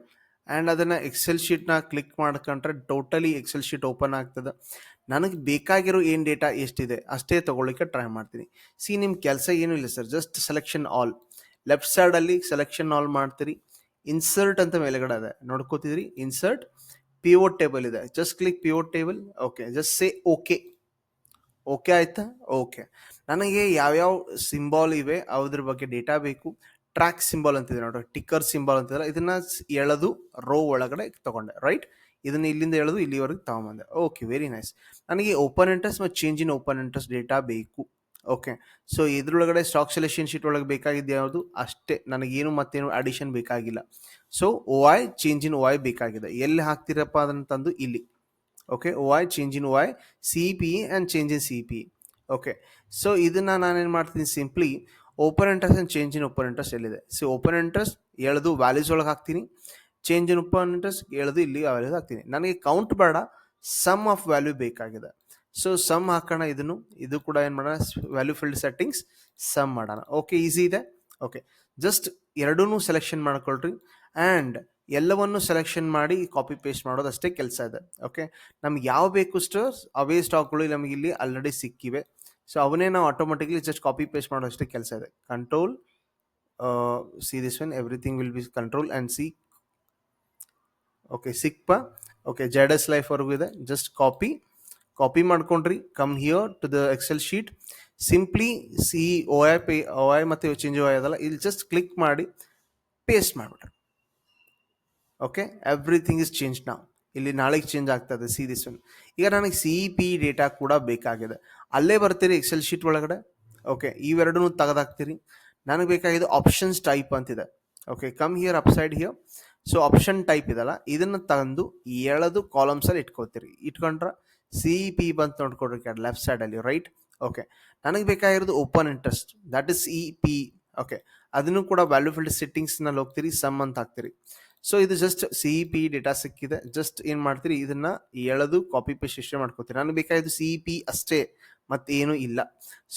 and ಅದನ್ನು ಎಕ್ಸೆಲ್ ಶೀಟ್ನ ಕ್ಲಿಕ್ ಮಾಡ್ಕೊಂಡ್ರೆ ಟೋಟಲಿ ಎಕ್ಸೆಲ್ ಶೀಟ್ ಓಪನ್ ಆಗ್ತದೆ. ನನಗೆ ಬೇಕಾಗಿರೋ ಏನು ಡೇಟಾ ಎಷ್ಟಿದೆ ಅಷ್ಟೇ ತೊಗೊಳ್ಳಿಕ್ಕೆ ಟ್ರೈ ಮಾಡ್ತೀನಿ. ಸಿ ನಿಮ್ಮ ಕೆಲಸ ಏನೂ ಇಲ್ಲ sir just selection all left ಸೈಡಲ್ಲಿ ಸೆಲೆಕ್ಷನ್ ಆಲ್ ಮಾಡ್ತೀರಿ. ಇನ್ಸರ್ಟ್ ಅಂತ ಮೇಲೆಗಡೆ ಇದೆ. ನೋಡ್ಕೋತಿದ್ರಿ? ಇನ್ಸರ್ಟ್ ಪಿವೋಟ್ ಟೇಬಲ್ ಇದೆ. Just click pivot table okay just say okay okay ಆಯಿತಾ? ಓಕೆ ನನಗೆ ಯಾವ್ಯಾವ ಸಿಂಬಾಲ್ ಇವೆ ಅದ್ರ ಬಗ್ಗೆ ಡೇಟಾ ಬೇಕು. ಟ್ರ್ಯಾಕ್ ಸಿಂಬಲ್ ಅಂತಿದೆ ನೋಡ್ರಿ ಟಿಕ್ಕರ್ ಸಿಂಬಲ್ ಅಂತಿದ್ರೆ ಇದನ್ನ ಎಳೆದು ರೋ ಒಳಗಡೆ ತಗೊಂಡೆ ರೈಟ್ ಇದನ್ನ ಇಲ್ಲಿಂದ ಎಳೆದು ಇಲ್ಲಿವರೆಗೆ ತಗೊಂಬಂದೆ. ಓಕೆ ವೆರಿ ನೈಸ್ ನನಗೆ ಓಪನ್ ಇಂಟ್ರೆಸ್ಟ್ ಮತ್ತು change in open interest data ಬೇಕು. ಓಕೆ ಸೊ ಇದ್ರೊಳಗಡೆ ಸ್ಟಾಕ್ ಸೆಲೆಕ್ಷನ್ ಶೀಟ್ ಒಳಗೆ ಬೇಕಾಗಿದ್ದು ಯಾವುದು? ಅಷ್ಟೇ, ನನಗೇನು ಮತ್ತೇನು ಅಡಿಷನ್ ಬೇಕಾಗಿಲ್ಲ. So O change in I ಬೇಕಾಗಿದೆ. ಎಲ್ಲಿ ಹಾಕ್ತಿರಪ್ಪ ಅದನ್ನು ತಂದು? ಇಲ್ಲಿ. Okay O change in I C P and change in C P okay so ಇದನ್ನು ನಾನೇನು ಮಾಡ್ತೀನಿ? Simply open interest and change in open interest ಎಲ್ಲಿದೆ? ಸೊ ಓಪನ್ ಇಂಟ್ರೆಸ್ಟ್ ಎಳೆದು ವ್ಯಾಲ್ಯೂಸ್ ಒಳಗೆ ಹಾಕ್ತೀನಿ. ಚೇಂಜ್ ಇನ್ ಓಪನ್ ಇಂಟ್ರೆಸ್ಟ್ ಎಳೆದು ಇಲ್ಲಿ ವ್ಯಾಲ್ಯೂಸ್ ಹಾಕ್ತೀನಿ. ನನಗೆ ಕೌಂಟ್ ಬೇಡ ಸಮ್ ಆಫ್ ವ್ಯಾಲ್ಯೂ ಬೇಕಾಗಿದೆ. ಸೊ ಸಮ್ ಹಾಕೋಣ ಇದನ್ನು. ಇದು ಕೂಡ ಏನು ಮಾಡೋಣ? ವ್ಯಾಲ್ಯೂ ಫಿಲ್ಡ್ ಸೆಟ್ಟಿಂಗ್ಸ್ ಸಮ್ ಮಾಡೋಣ. ಓಕೆ ಈಸಿ ಇದೆ? ಓಕೆ ಜಸ್ಟ್ ಎರಡೂ ಸೆಲೆಕ್ಷನ್ ಮಾಡ್ಕೊಳ್ರಿ. ಆ್ಯಂಡ್ ಎಲ್ಲವನ್ನು ಸೆಲೆಕ್ಷನ್ ಮಾಡಿ ಕಾಪಿ ಪೇಸ್ಟ್ ಮಾಡೋದು ಅಷ್ಟೇ ಕೆಲಸ ಇದೆ. ಓಕೆ ನಮ್ಗೆ ಯಾವ ಬೇಕು ಸ್ಟೋರ್ಸ್ ಅವೇ ಸ್ಟಾಕ್ಗಳು ನಮಗೆ ಇಲ್ಲಿ ಆಲ್ರೆಡಿ ಸಿಕ್ಕಿವೆ. ಸೊ ಅವನ್ನೇ ನಾವು ಆಟೋಮೆಟಿಕ್ಲಿ ಜಸ್ಟ್ ಕಾಪಿ ಪೇಸ್ಟ್ ಮಾಡೋ ಅಷ್ಟೇ ಕೆಲಸ ಇದೆ. Control C this one everything will be control and C okay ಸಿಕ್ಪ okay Z S ಲೈಫ್ವರೆಗೂ ಇದೆ. ಜಸ್ಟ್ ಕಾಪಿ ಕಾಪಿ ಮಾಡ್ಕೊಂಡ್ರಿ. Come here to the Excel sheet simply C O I P O I ಮತ್ತು change O I ಅದಲ್ಲ. ಇಲ್ಲಿ just click ಮಾಡಿ paste ಮಾಡಿಬಿಟ್ರಿ okay everything is change ನಾವು ಇಲ್ಲಿ ನಾಳೆಗೆ ಚೇಂಜ್ ಆಗ್ತದೆ ಸಿ ದಿಸ್ ಒನ್ ಈಗ ನನಗೆ ಸಿ ಪಿ ಡೇಟಾ ಕೂಡ ಬೇಕಾಗಿದೆ. ಅಲ್ಲೇ ಬರ್ತೀರಿ ಎಕ್ಸೆಲ್ ಶೀಟ್ ಒಳಗಡೆ? ಓಕೆ ಇವೆರಡೂ ತೆಗೆದಾಕ್ತೀರಿ. ನನಗೆ ಬೇಕಾಗಿದ್ದು ಆಪ್ಷನ್ಸ್ ಟೈಪ್ ಅಂತಿದೆ. Okay come here upside here so option type ಇದಲ್ಲ. ಇದನ್ನು ತಂದು ಎಳೆದು ಕಾಲಮ್ಸಲ್ಲಿ ಇಟ್ಕೋತೀರಿ. ಇಟ್ಕೊಂಡ್ರೆ ಸಿ ಪಿ ಬಂತು ನೋಡ್ಕೊಡ್ರಿ ಲೆಫ್ಟ್ ಸೈಡಲ್ಲಿ ರೈಟ್ ಓಕೆ ನನಗೆ ಬೇಕಾಗಿರೋದು open interest that is E P okay ಅದನ್ನು ಕೂಡ ವ್ಯಾಲ್ಯೂ ಫಿಲ್ಡ್ ಸೆಟ್ಟಿಂಗ್ಸ್ನಲ್ಲಿ ಹೋಗ್ತೀರಿ ಸಮ್ ಅಂತ ಹಾಕ್ತೀರಿ. ಸೊ ಇದು ಜಸ್ಟ್ ಸಿ ಪಿ ಡೇಟಾ ಸಿಕ್ಕಿದೆ. ಜಸ್ಟ್ ಏನು ಮಾಡ್ತೀರಿ? ಇದನ್ನು ಎಳೆದು ಕಾಪಿ ಪೇಸ್ಟ್ ಇಷ್ಟೇ ಮಾಡ್ಕೋತೀರಿ. ನನಗೆ ಬೇಕಾಗಿದ್ದು ಸಿ ಪಿ ಅಷ್ಟೇ. ಮತ್ತೇನು ಇಲ್ಲ.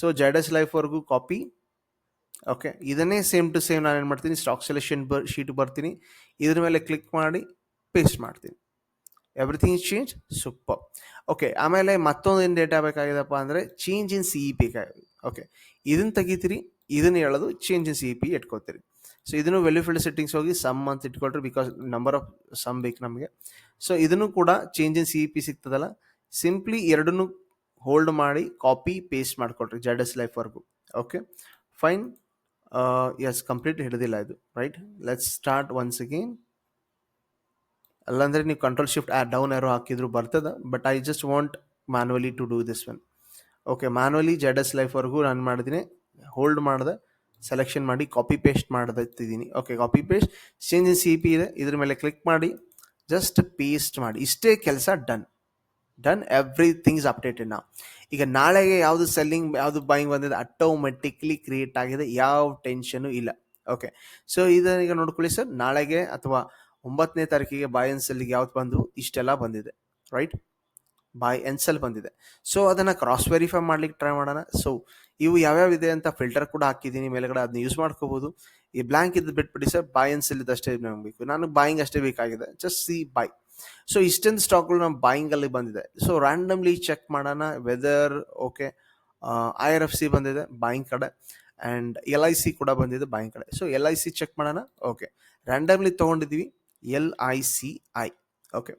ಸೊ ಜಡಸ್ ಲೈಫ್ವರೆಗೂ ಕಾಪಿ ಓಕೆ ಇದನ್ನೇ ಸೇಮ್ ಟು ಸೇಮ್ ನಾನು ಏನು ಮಾಡ್ತೀನಿ ಸ್ಟಾಕ್ ಸೆಲೆಕ್ಷನ್ ಬರ್ ಶೀಟ್ ಬರ್ತೀನಿ. ಇದ್ರ ಮೇಲೆ ಕ್ಲಿಕ್ ಮಾಡಿ ಪೇಸ್ಟ್ ಮಾಡ್ತೀನಿ. ಎವ್ರಿಥಿಂಗ್ ಚೇಂಜ್ ಸೂಪರ್ ಓಕೆ ಆಮೇಲೆ ಮತ್ತೊಂದು ಏನು ಡೇಟಾ ಬೇಕಾಗಿದೆಪ್ಪ ಅಂದರೆ ಚೇಂಜ್ ಇನ್ ಸಿ ಇ ಬೇಕಾಗಿದೆ ಓಕೆ ಇದನ್ನು ತೆಗಿತೀರಿ ಇದನ್ನು ಹೇಳೋದು change in C E P ಇಟ್ಕೋತೀರಿ so ಇದನ್ನು ವ್ಯಾಲ್ಯೂ ಫಿಲ್ಡ್ ಸೆಟ್ಟಿಂಗ್ಸ್ ಹೋಗಿ ಸಮ್ ಅಂತ ಇಟ್ಕೊಳ್ರಿ ಬಿಕಾಸ್ ನಂಬರ್ ಆಫ್ ಸಮ್ ಬೇಕು ನಮಗೆ. ಸೊ ಇದನ್ನು ಕೂಡ change in C E P ಸಿಗ್ತದಲ್ಲ. ಸಿಂಪ್ಲಿ ಎರಡನ್ನೂ ಹೋಲ್ಡ್ ಮಾಡಿ ಕಾಪಿ ಪೇಸ್ಟ್ ಮಾಡಿಕೊಟ್ರಿ ಜೆಡ್ ಎಸ್ ಲೈಫ್ವರೆಗೂ ಓಕೆ ಫೈನ್ ಎಸ್ ಕಂಪ್ಲೀಟ್ ಹಿಡಿದಿಲ್ಲ ಇದು. Right let's start once again ಅಲ್ಲಾಂದ್ರೆ ನೀವು ಕಂಟ್ರೋಲ್ ಶಿಫ್ಟ್ ಡೌನ್ ಯಾರೋ ಹಾಕಿದ್ರು ಬರ್ತದೆ but I just want manually to do this one okay manually Z S ಲೈಫ್ವರೆಗೂ ನಾನು ಮಾಡಿದ್ದೀನಿ. ಹೋಲ್ಡ್ ಮಾಡಿದೆ. ಸೆಲೆಕ್ಷನ್ ಮಾಡಿ ಕಾಪಿ ಪೇಸ್ಟ್ ಮಾಡ್ತಿದ್ದೀನಿ okay copy paste change in C P ಇದೆ. ಇದ್ರ ಮೇಲೆ ಕ್ಲಿಕ್ ಮಾಡಿ. ಜಸ್ಟ್ ಪೇಸ್ಟ್ ಮಾಡಿ. ಇಷ್ಟೇ ಕೆಲಸ done done everything is updated ನಾವು ಈಗ ನಾಳೆಗೆ ಯಾವುದು ಸೆಲ್ಲಿಂಗ್ ಯಾವುದು ಬಾಯಿಂಗ್ ಬಂದಿದೆ ಆಟೋಮೆಟಿಕ್ಲಿ ಕ್ರಿಯೇಟ್ ಆಗಿದೆ, ಯಾವ ಟೆನ್ಷನು ಇಲ್ಲ. ಓಕೆ ಸೊ ಇದನ್ನೀಗ ನೋಡ್ಕೊಳ್ಳಿ ಸರ್ ನಾಳೆಗೆ ಅಥವಾ ಒಂಬತ್ತನೇ ತಾರೀಕಿಗೆ ಬಾಯ್ ಎನ್ ಸೆಲ್ಗೆ ಯಾವ್ದು ಬಂದು, ಇಷ್ಟೆಲ್ಲ ಬಂದಿದೆ ರೈಟ್ ಬಾಯ್ ಎನ್ ಸೆಲ್ ಬಂದಿದೆ. ಸೊ ಅದನ್ನು ಕ್ರಾಸ್ ವೆರಿಫೈ ಮಾಡ್ಲಿಕ್ಕೆ ಟ್ರೈ ಮಾಡೋಣ. ಸೊ ಇವು ಯಾವ್ಯಾವ ಇದೆ ಅಂತ ಫಿಲ್ಟರ್ ಕೂಡ ಹಾಕಿದ್ದೀನಿ, ಮೇಲೆಗಡೆ ಅದನ್ನ ಯೂಸ್ ಮಾಡ್ಕೋಬಹುದು ಈ ಬ್ಲಾಂಕ್ ಇದ್ದು ಬಿಟ್ಬಿಡಿ ಸರ್ ಬಾಯ್ ಎನ್ ಸೆಲ್ ಇದ್ದಷ್ಟೇ ಬೇಕು. ನನಗೆ ಬಾಯಿಂಗ್ ಅಷ್ಟೇ ಬೇಕಾಗಿದೆ. ಜಸ್ಟ್ ಸಿ ಬಾಯ್ ಸೊ ಇಷ್ಟೊಂದು ಸ್ಟಾಕ್ಗಳು ನಮ್ಮ ಬಾಯಿಂಗಲ್ಲಿ ಬಂದಿದೆ. ಸೊ ರ್ಯಾಂಡಮ್ಲಿ ಚೆಕ್ ಮಾಡೋಣ whether okay I R F C ಬಂದಿದೆ ಬಾಯಿಂಗ್ ಕಡೆ ಆ್ಯಂಡ್ ಎಲ್ ಐ ಸಿ ಕೂಡ ಬಂದಿದೆ ಬಾಯಿಂಗ್ ಕಡೆ. So L I C check ಮಾಡೋಣ ಓಕೆ ರ್ಯಾಂಡಮ್ಲಿ ತೊಗೊಂಡಿದ್ದೀವಿ L I C I okay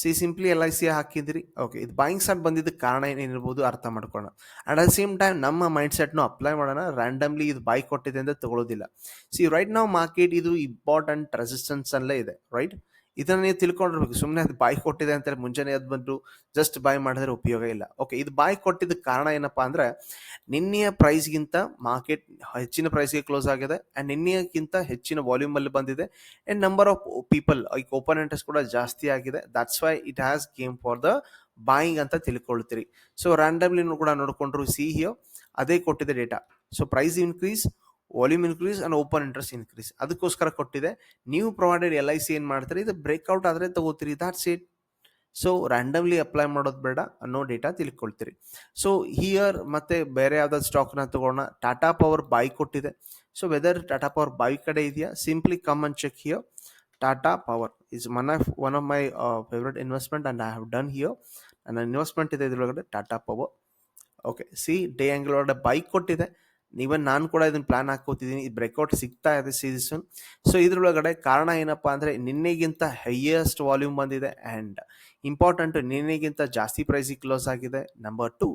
see simply L I C ಹಾಕಿದ್ರಿ okay ಇದು ಬಾಯಿಂಗ್ ಸ್ಟಾಕ್ ಬಂದಿದ್ದ ಕಾರಣ ಏನಿರ್ಬೋದು ಅರ್ಥ ಮಾಡ್ಕೊಳ್ಳೋಣ. ಆ್ಯಂಡ್ ಅಟ್ ಸೇಮ್ ಟೈಮ್ ನಮ್ಮ ಮೈಂಡ್ ಸೆಟ್ನು ಅಪ್ಲೈ ಮಾಡೋಣ ರ್ಯಾಂಡಮ್ಲಿ ಇದು ಬಾಯ್ ಕೊಟ್ಟಿದೆ ಅಂತ ತಗೊಳ್ಳೋದಿಲ್ಲ ಸಿ ರೈಟ್ ನಾವು ಮಾರ್ಕೆಟ್ ಇದು ಇಂಪಾರ್ಟೆಂಟ್ ರೆಸಿಸ್ಟೆನ್ಸ್ ಅಲ್ಲೇ ಇದೆ ರೈಟ್ ಇದನ್ನ ನೀವು ತಿಳ್ಕೊಂಡಿರ್ಬೇಕು. ಸುಮ್ಮನೆ ಅದು ಬಾಯಿ ಕೊಟ್ಟಿದೆ ಅಂತೇಳಿ ಮುಂಜಾನೆ ಅದು ಬಂದು ಜಸ್ಟ್ ಬಾಯ್ ಮಾಡಿದ್ರೆ ಉಪಯೋಗ ಇಲ್ಲ. ಓಕೆ ಇದು ಬಾಯ್ ಕೊಟ್ಟಿದ್ದ ಕಾರಣ ಏನಪ್ಪಾ ಅಂದ್ರೆ, ನಿನ್ನೆಯ ಪ್ರೈಸ್ಗಿಂತ ಮಾರ್ಕೆಟ್ ಹೆಚ್ಚಿನ ಪ್ರೈಸ್ಗೆ ಕ್ಲೋಸ್ ಆಗಿದೆ ಅಂಡ್ ನಿನ್ನೆಗಿಂತ ಹೆಚ್ಚಿನ ವಾಲ್ಯೂಮ್ ಅಲ್ಲಿ ಬಂದಿದೆ and number of people like open interest ಕೂಡ ಜಾಸ್ತಿ ಆಗಿದೆ. That's why it has game for the buying ಅಂತ ತಿಳ್ಕೊಳ್ತೀರಿ. ಸೊ ರ್ಯಾಂಡಮ್ಲಿ ಕೂಡ ನೋಡ್ಕೊಂಡ್ರು ಸಿ ಹಿಯೋ ಅದೇ ಕೊಟ್ಟಿದೆ data so price increase volume increase and open interest increase ಅದಕ್ಕೋಸ್ಕರ ಕೊಟ್ಟಿದೆ. ನೀವು ಪ್ರೊವೈಡೆಡ್ ಎಲ್ ಐ ಸಿ ಏನು ಮಾಡ್ತೀರಿ? ಇದು ಬ್ರೇಕ್ಔಟ್ ಆದರೆ ತಗೋತೀರಿ. That's it so randomly apply ಮಾಡೋದು ಬೇಡ. ಅನ್ನೋ ಡೇಟಾ ತಿಳ್ಕೊಳ್ತೀರಿ. ಸೊ ಹಿಯರ್ ಮತ್ತೆ ಬೇರೆ ಯಾವ್ದಾದ್ರು ಸ್ಟಾಕ್ನ ತಗೋಣ. ಟಾಟಾ ಪವರ್ ಬಾಯ್ ಕೊಟ್ಟಿದೆ. So whether Tata power buy ಕಡೆ ಇದೆಯಾ? Simply come and check here Tata power is one of one of my favourite investment and I have done here ನನ್ನ ಇನ್ವೆಸ್ಟ್ಮೆಂಟ್ ಇದೆ ಇದ್ರೊಳಗಡೆ Tata power okay see day angle ಒಳಗಡೆ buy ಕೊಟ್ಟಿದೆ. Even ನಾನು ಕೂಡ ಇದನ್ನ ಪ್ಲಾನ್ ಹಾಕೋತಿದ್ದೀನಿ ಇದು ಬ್ರೇಕ್ಔಟ್ ಸಿಗ್ತಾ ಇದೆ ಸೀಸನ್ ಸೊ ಇದ್ರೊಳಗಡೆ ಕಾರಣ ಏನಪ್ಪಾ ಅಂದ್ರೆ ನಿನ್ನೆಗಿಂತ ಹೈಯೆಸ್ಟ್ ವಾಲ್ಯೂಮ್ ಬಂದಿದೆ ಆ್ಯಂಡ್ ಇಂಪಾರ್ಟೆಂಟ್ ನಿನ್ನೆಗಿಂತ ಜಾಸ್ತಿ ಪ್ರೈಸಿಗೆ ಕ್ಲೋಸ್ ಆಗಿದೆ number two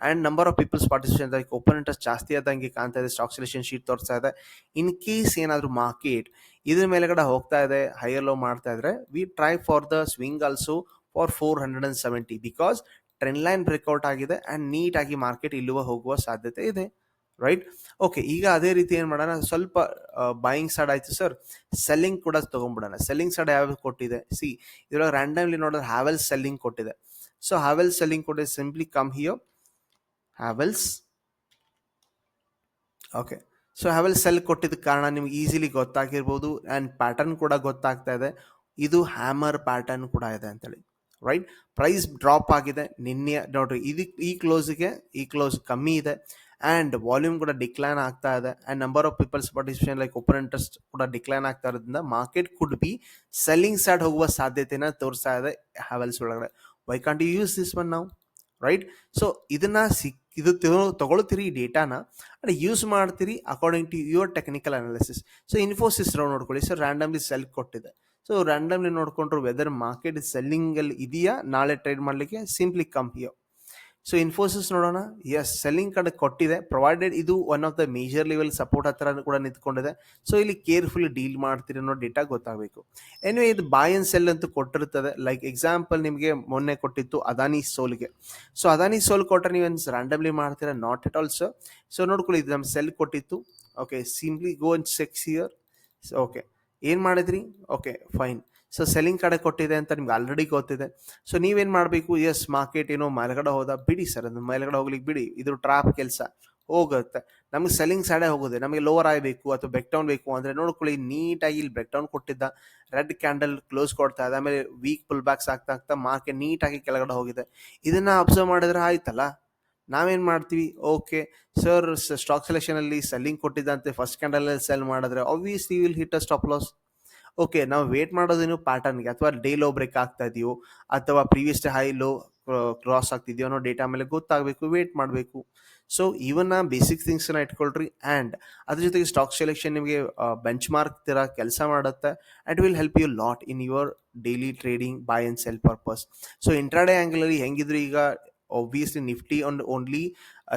and number of people's participation open interest ಜಾಸ್ತಿ ಆದಂಗೆ ಕಾಣ್ತಾ ಇದೆ ಸ್ಟಾಕ್ ಸೆಲೆಕ್ಷನ್ ಶೀಟ್ ತೋರಿಸ್ತಾ ಇದೆ. ಇನ್ ಕೇಸ್ ಏನಾದರೂ ಮಾರ್ಕೆಟ್ ಇದ್ರ ಮೇಲೆಗಡೆ ಹೋಗ್ತಾ ಇದೆ ಹೈಯರ್ ಲೋ ಮಾಡ್ತಾ ಇದ್ರೆ we try for the swing also for four hundred and seventy because trend line breakout ಆಗಿದೆ ಆ್ಯಂಡ್ ನೀಟಾಗಿ ಮಾರ್ಕೆಟ್ ಇಲ್ಲುವ ಹೋಗುವ ಸಾಧ್ಯತೆ ಇದೆ. ರೈಟ್ ಓಕೆ ಈಗ ಅದೇ ರೀತಿ ಏನು ಮಾಡೋಣ? ಸ್ವಲ್ಪ ಬಾಯಿಂಗ್ ಸೈಡ್ ಆಯ್ತು ಸರ್ ಸೆಲ್ಲಿಂಗ್ ಕೂಡ ತೊಗೊಂಡ್ಬಿಡೋಣ. ಸೆಲ್ಲಿಂಗ್ ಸೈಡ್ ಯಾವ್ದು ಕೊಟ್ಟಿದೆ? ಸಿ ಇದ್ರೊಳಗೆ ರ್ಯಾಂಡಮ್ಲಿ ನೋಡಿದ್ರೆ ಹ್ಯಾವೆಲ್ ಸೆಲ್ಲಿಂಗ್ ಕೊಟ್ಟಿದೆ. ಸೊ ಹ್ಯಾವೆಲ್ ಸೆಲ್ಲಿಂಗ್ ಕೊಟ್ಟಿದೆ. Simply come here Havells okay so Havells sell ಕೊಟ್ಟಿದ್ದ ಕಾರಣ ನಿಮ್ಗೆ ಈಸಿಲಿ ಗೊತ್ತಾಗಿರ್ಬೋದು ಆ್ಯಂಡ್ ಪ್ಯಾಟರ್ನ್ ಕೂಡ ಗೊತ್ತಾಗ್ತಾ ಇದೆ. ಇದು ಹ್ಯಾಮರ್ ಪ್ಯಾಟರ್ನ್ ಕೂಡ ಇದೆ ಅಂತೇಳಿ ರೈಟ್ ಪ್ರೈಸ್ ಡ್ರಾಪ್ ಆಗಿದೆ ನಿನ್ನೆ. ನೋಡ್ರಿ ಇದಕ್ಕೆ ಈ ಕ್ಲೋಸ್ಗೆ ಈ ಕ್ಲೋಸ್ ಕಮ್ಮಿ ಇದೆ. ಆ್ಯಂಡ್ ವಾಲ್ಯೂಮ್ ಕೂಡ ಡಿಕ್ಲೈನ್ ಆಗ್ತಾ ಇದೆ. And number of peoples participation like open interest ಕೂಡ ಡಿಕ್ಲೈನ್ ಆಗ್ತಾ ಇರೋದ್ರಿಂದ market could be selling side ಹೋಗುವ ಸಾಧ್ಯತೆನ ತೋರಿಸ್ತಾ ಇದೆ ಹ್ಯಾವೆಲ್ಸ್ ಒಳಗಡೆ. Why can't you use this one ನಾವು ರೈಟ್ ಸೊ ಇದನ್ನ ಸಿಕ್, ಇದು ತಗೊಳ್ತೀರಿ ಈ ಡೇಟಾನ ಅಂಡ್ ಯೂಸ್ ಮಾಡ್ತೀರಿ according to your technical analysis so Infosys ನೋಡ್ಕೊಳ್ಳಿ. ಸೊ ರ್ಯಾಂಡಮ್ಲಿ ಸೆಲ್ ಕೊಟ್ಟಿದೆ. ಸೊ ರ್ಯಾಂಡಮ್ಲಿ ನೋಡಿಕೊಂಡ್ರು ವೆದರ್ ಮಾರ್ಕೆಟ್ ಸೆಲ್ಲಿಂಗಲ್ಲಿ ಇದೆಯಾ? ನಾಳೆ ಟ್ರೇಡ್ ಮಾಡಲಿಕ್ಕೆ ಸಿಂಪ್ಲಿ ಹಿಯರ್ ಸೊ ಇನ್ಫೋಸಿಸ್ ನೋಡೋಣ. ಎಸ್ ಸೆಲ್ಲಿಂಗ್ ಕಡೆ ಕೊಟ್ಟಿದೆ. ಪ್ರೊವೈಡೆಡ್ ಇದು one of the major level support ಹತ್ರ ಕೂಡ ನಿಂತ್ಕೊಂಡಿದೆ. ಸೊ ಇಲ್ಲಿ ಕೇರ್ಫುಲ್ ಡೀಲ್ ಮಾಡ್ತೀರಿ ಅನ್ನೋ ಡೇಟಾ ಗೊತ್ತಾಗಬೇಕು. ಎನಿವೆ ಇದು ಬಾಯ್ ಅಂಡ್ ಸೆಲ್ ಅಂತೂ ಕೊಟ್ಟಿರ್ತದೆ. ಲೈಕ್ ಎಕ್ಸಾಂಪಲ್ ನಿಮಗೆ ಮೊನ್ನೆ ಕೊಟ್ಟಿತ್ತು ಅದಾನಿ ಸೋಲ್ಗೆ ಸೊ ಅದಾನಿ ಸೋಲ್ ಕೊಟ್ಟರೆ ನೀವು ರ್ಯಾಂಡಮ್ಲಿ ಮಾಡ್ತೀರಾ? ನಾಟ್ ಎಟ್ ಆಲ್ಸೋ ಸೊ ನೋಡ್ಕೊಳ್ಳಿ, ಇದು ನಮ್ಮ ಸೆಲ್ ಕೊಟ್ಟಿತ್ತು. ಓಕೆ ಸಿಂಪ್ಲಿ ಗೋ ಅಂಡ್ ಸೆಕ್ಸ್ ಇಯರ್ ಓಕೆ ಏನು ಮಾಡಿದ್ರಿ? ಓಕೆ ಫೈನ್ ಸೊ ಸೆಲ್ಲಿಂಗ್ ಕಡೆ ಕೊಟ್ಟಿದೆ ಅಂತ ನಿಮ್ಗೆ ಆಲ್ರೆಡಿ ಗೊತ್ತಿದೆ. ಸೊ ನೀವೇನು ಮಾಡಬೇಕು? ಎಸ್ ಮಾರ್ಕೆಟ್ ಏನೋ ಮೇಲ್ಗಡೆ ಹೋದ, ಬಿಡಿ ಸರ್ ಅದು ಮೇಲ್ಗಡೆ ಹೋಗ್ಲಿಕ್ಕೆ ಬಿಡಿ. ಇದು ಟ್ರಾಪ್ ಕೆಲಸ. ಹೋಗುತ್ತೆ. ನಮಗೆ ಸೆಲ್ಲಿಂಗ್ ಸೈಡೇ ಹೋಗೋದೆ. ನಮಗೆ ಲೋವರ್ ಆಗಬೇಕು ಅಥವಾ ಬೆಕ್ ಡೌನ್ ಬೇಕು ಅಂದರೆ ನೋಡ್ಕೊಳ್ಳಿ, ನೀಟಾಗಿ ಇಲ್ಲಿ ಬೆಕ್ ಡೌನ್ ಕೊಟ್ಟಿದ್ದ ರೆಡ್ ಕ್ಯಾಂಡಲ್ ಕ್ಲೋಸ್ ಕೊಡ್ತಾ ಇದೆ, ಆಮೇಲೆ ವೀಕ್ ಪುಲ್ ಬ್ಯಾಕ್ಸ್ ಆಗ್ತಾ ಆಗ್ತಾ ಮಾರ್ಕೆಟ್ ನೀಟಾಗಿ ಕೆಳಗಡೆ ಹೋಗಿದೆ. ಇದನ್ನ ಅಬ್ಸರ್ವ್ ಮಾಡಿದ್ರೆ ಆಯ್ತಲ್ಲ? ನಾವೇನು ಮಾಡ್ತೀವಿ? ಓಕೆ ಸರ್ ಸ್ಟಾಕ್ ಸೆಲೆಕ್ಷನಲ್ಲಿ ಸೆಲ್ಲಿಂಗ್ ಕೊಟ್ಟಿದ್ದಂತೆ ಫಸ್ಟ್ ಕ್ಯಾಂಡಲಲ್ಲಿ ಸೆಲ್ ಮಾಡಿದ್ರೆ obviously will hit a stop loss okay, ನಾವು ವೇಟ್ ಮಾಡೋದೇನು ಪ್ಯಾಟರ್ನ್ಗೆ ಅಥವಾ ಡೇ ಲೋ ಬ್ರೇಕ್ ಆಗ್ತಾ ಇದೆಯೋ? ಅಥವಾ previous day high low cross ಆಗ್ತಿದೆಯೋ ಅನ್ನೋ ಡೇಟಾ ಮೇಲೆ ಗೊತ್ತಾಗಬೇಕು ವೇಟ್ ಮಾಡಬೇಕು. ಸೊ ಇವನ್ನ ಬೇಸಿಕ್ ಥಿಂಗ್ಸ್ನ ಇಟ್ಕೊಳ್ರಿ ಆ್ಯಂಡ್ ಅದ್ರ ಜೊತೆಗೆ ಸ್ಟಾಕ್ ಸೆಲೆಕ್ಷನ್ ನಿಮಗೆ ಬೆಂಚ್ ಮಾರ್ಕ್ ಥರ ಕೆಲಸ ಮಾಡುತ್ತೆ and will help you lot in your daily trading buy and sell purpose so intraday ಆ್ಯಂಗಲಲ್ಲಿ ಹೆಂಗಿದ್ರು ಈಗ obviously Nifty on only